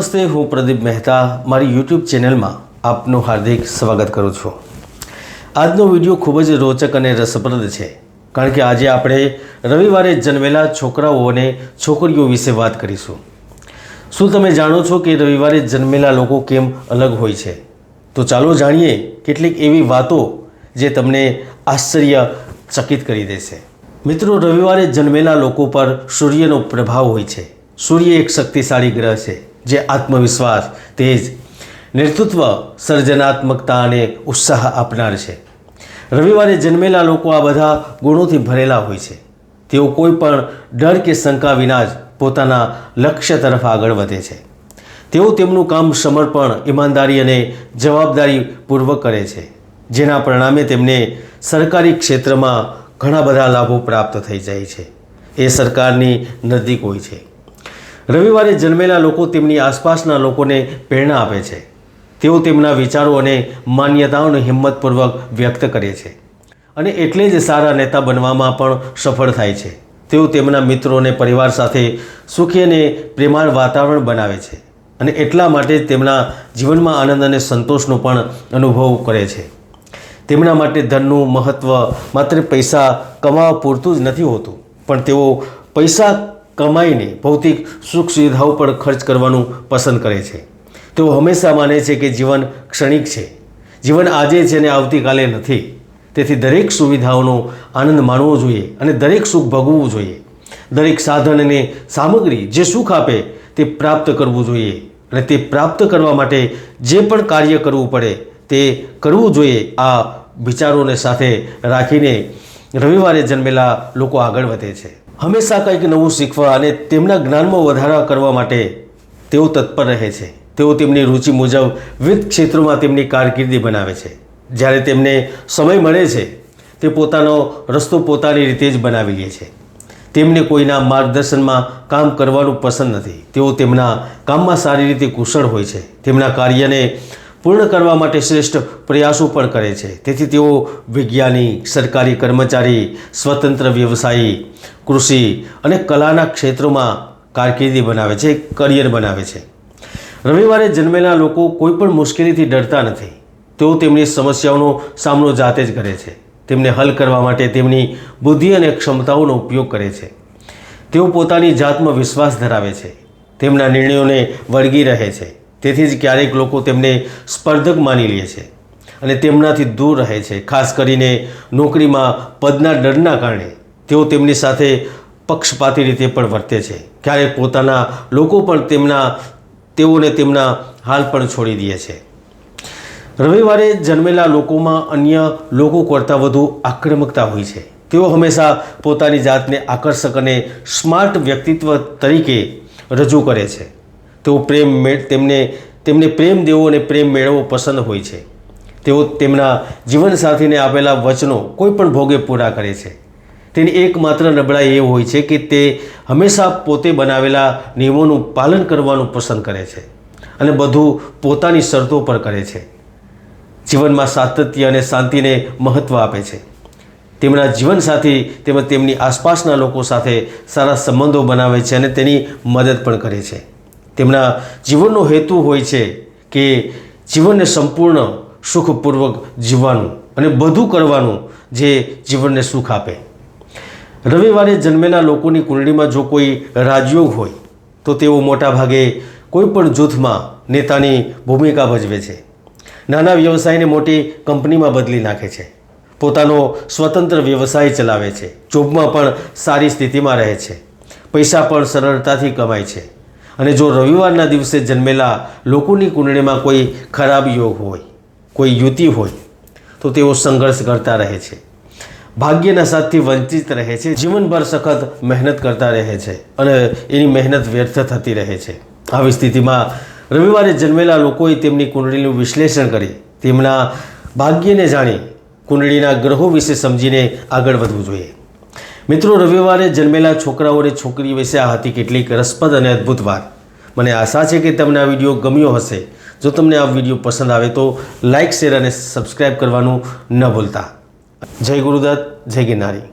નમસ્તે, હું પ્રદીપ મહેતા, મારી યુટ્યુબ ચેનલમાં આપનું હાર્દિક સ્વાગત કરું છું. આજનો વીડિયો ખૂબ જ રોચક અને રસપ્રદ છે, કારણ કે આજે આપણે રવિવારે જન્મેલા છોકરાઓ અને છોકરીઓ વિશે વાત કરીશું. શું તમે જાણો છો કે રવિવારે જન્મેલા લોકો કેમ અલગ હોય છે? તો ચાલો જાણીએ કેટલીક એવી વાતો જે તમને આશ્ચર્યચકિત કરી દેશે. મિત્રો, રવિવારે જન્મેલા લોકો પર સૂર્યનો પ્રભાવ હોય છે. સૂર્ય એક શક્તિશાળી ગ્રહ છે. જે આત્મવિશ્વાસ, તેજ, નેતૃત્વ સર્જનાત્મકતા અને ઉત્સાહ આપનાર છે. રવિવારે જન્મેલા લોકો આ બધા ગુણોથી ભરેલા હોય છે. તેઓ કોઈ પણ ડર કે શંકા વિના જ પોતાના લક્ષ્ય તરફ આગળ વધે છે. તેઓ તેમનું કામ સમર્પણ, ઈમાનદારી અને જવાબદારીપૂર્વક કરે છે. જેના પરિણામે તેમને સરકારી ક્ષેત્રમાં ઘણા બધા લાભો પ્રાપ્ત થઈ જાય છે. એ સરકારની નજીક હોય છે. રવિવારે જન્મેલા લોકો તેમની આસપાસના લોકોને પ્રેરણા આપે છે. તેઓ તેમના વિચારો અને માન્યતાઓને હિંમતપૂર્વક વ્યક્ત કરે છે અને એટલે જ સારા નેતા બનવામાં પણ સફળ થાય છે. તેઓ તેમના મિત્રો અને પરિવાર સાથે સુખી અને પ્રેમાળ વાતાવરણ બનાવે છે અને એટલા માટે જ તેમના જીવનમાં આનંદ અને સંતોષનો પણ અનુભવ કરે છે. તેમના માટે ધનનું મહત્ત્વ માત્ર પૈસા કમાવા પૂરતું જ નથી હોતું, પણ તેઓ પૈસા કમાઈને ભૌતિક સુખ સુવિધાઓ પર ખર્ચ કરવાનું પસંદ કરે છે. તેઓ હંમેશા માને છે કે જીવન ક્ષણિક છે. જીવન આજે છે અને આવતીકાલે નથી. તેથી દરેક સુવિધાઓનો આનંદ માણવો જોઈએ અને દરેક સુખ ભોગવવું જોઈએ. દરેક સાધન અને સામગ્રી જે સુખ આપે તે પ્રાપ્ત કરવું જોઈએ અને તે પ્રાપ્ત કરવા માટે જે પણ કાર્ય કરવું પડે તે કરવું જોઈએ આ વિચારોને સાથે રાખીને રવિવારે જન્મેલા લોકો આગળ વધે છે. હંમેશા કંઈક નવું શીખવા અને તેમના જ્ઞાનમાં વધારા કરવા માટે તેઓ તત્પર રહે છે. તેઓ તેમની રુચિ મુજબ વિવિધ ક્ષેત્રોમાં તેમની કારકિર્દી બનાવે છે. જ્યારે તેમને સમય મળે છે, તે પોતાનો રસ્તો પોતાની રીતે જ બનાવી લે છે. તેમને કોઈના માર્ગદર્શનમાં કામ કરવાનું પસંદ નથી. તેઓ તેમના કામમાં સારી રીતે કુશળ હોય છે. તેમના કાર્યને પૂર્ણ કરવા માટે શ્રેષ્ઠ પ્રયાસો પણ કરે છે. તેથી તેઓ વૈજ્ઞાનિક સરકારી કર્મચારી, સ્વતંત્ર વ્યવસાયી, કૃષિ અને કલાના ક્ષેત્રોમાં કારકિર્દી બનાવે છે, કરિયર બનાવે છે. રવિવારે જન્મેલા લોકો કોઈપણ મુશ્કેલીથી ડરતા નથી. તેઓ તેમની સમસ્યાઓનો સામનો જાતે જ કરે છે. તેમને હલ કરવા માટે તેમની બુદ્ધિ અને ક્ષમતાઓનો ઉપયોગ કરે છે. તેઓ પોતાની જાતમાં વિશ્વાસ ધરાવે છે. તેમના નિર્ણયોને વળગી રહે છે. તેથી જ ક્યારેક લોકો તેમને સ્પર્ધક માની લે છે અને તેમનાથી દૂર રહે છે. ખાસ કરીને નોકરીમાં પદના ડરના કારણે તેઓ તેમની સાથે પક્ષપાતી રીતે પણ વર્તે છે. ક્યારેક પોતાના લોકો પણ તેમના, તેઓને તેમના હાલ પણ છોડી દે છે. રવિવારે જન્મેલા લોકોમાં અન્ય લોકો કરતાં વધુ આક્રમકતા હોય છે. તેઓ હંમેશા પોતાની જાતને આકર્ષક અને સ્માર્ટ વ્યક્તિત્વ તરીકે રજૂ કરે છે. તેઓ પ્રેમ તેમને તેમને પ્રેમ દેવો અને પ્રેમ મેળવવો પસંદ હોય છે. તેઓ તેમના જીવનસાથીને આપેલા વચનો કોઈ પણ ભોગે પૂરા કરે છે. તેની એકમાત્ર નબળાઈ એ હોય છે કે તે હંમેશા પોતે બનાવેલા નિયમોનું પાલન કરવાનું પસંદ કરે છે અને બધું પોતાની શરતો પર કરે છે. જીવનમાં સાતત્ય અને શાંતિને મહત્ત્વ આપે છે. તેમના જીવનસાથી તેમજ તેમની આસપાસના લોકો સાથે સારા સંબંધો બનાવે છે અને તેની મદદ પણ કરે છે. તેમના જીવનનો હેતુ હોય છે કે જીવનને સંપૂર્ણ સુખપૂર્વક જીવવાનું અને બધું કરવાનું જે જીવનને સુખ આપે. રવિવારે જન્મેલા લોકોની કુંડળીમાં જો કોઈ રાજયોગ હોય, તો તેઓ મોટાભાગે કોઈ પણ જૂથમાં નેતાની ભૂમિકા ભજવે છે. નાના વ્યવસાયને મોટી કંપનીમાં બદલી નાખે છે. પોતાનો સ્વતંત્ર વ્યવસાય ચલાવે છે. જોબમાં પણ સારી સ્થિતિમાં રહે છે. પૈસા પણ સરળતાથી કમાય છે. અને જો રવિવારના દિવસે જન્મેલા લોકોની કુંડળીમાં કોઈ ખરાબ યોગ હોય, કોઈ યુતિ હોય, તો તેઓ સંઘર્ષ કરતા રહે છે. ભાગ્યના સાથથી વંચિત રહે છે. જીવનભર સખત મહેનત કરતા રહે છે અને એની મહેનત વ્યર્થ થતી રહે છે. આવી સ્થિતિમાં રવિવારે જન્મેલા લોકોએ તેમની કુંડળીનું વિશ્લેષણ કરી, તેમના ભાગ્યને જાણી કુંડળીના ગ્રહો વિશે સમજીને આગળ વધવું જોઈએ. મિત્રો, રવિવારે જન્મેલા છોકરાઓ અને છોકરી વિશે આ હતી કેટલીક રસપ્રદ અને અદ્ભુત વાત. મને આશા છે કે તમને આ વીડિયો ગમ્યો હશે. જો તમને આ વીડિયો પસંદ આવે તો લાઇક શેર અને સબસ્ક્રાઈબ કરવાનું ન ભૂલતા. જય ગુરુદત્ત, જય ગિરનારી.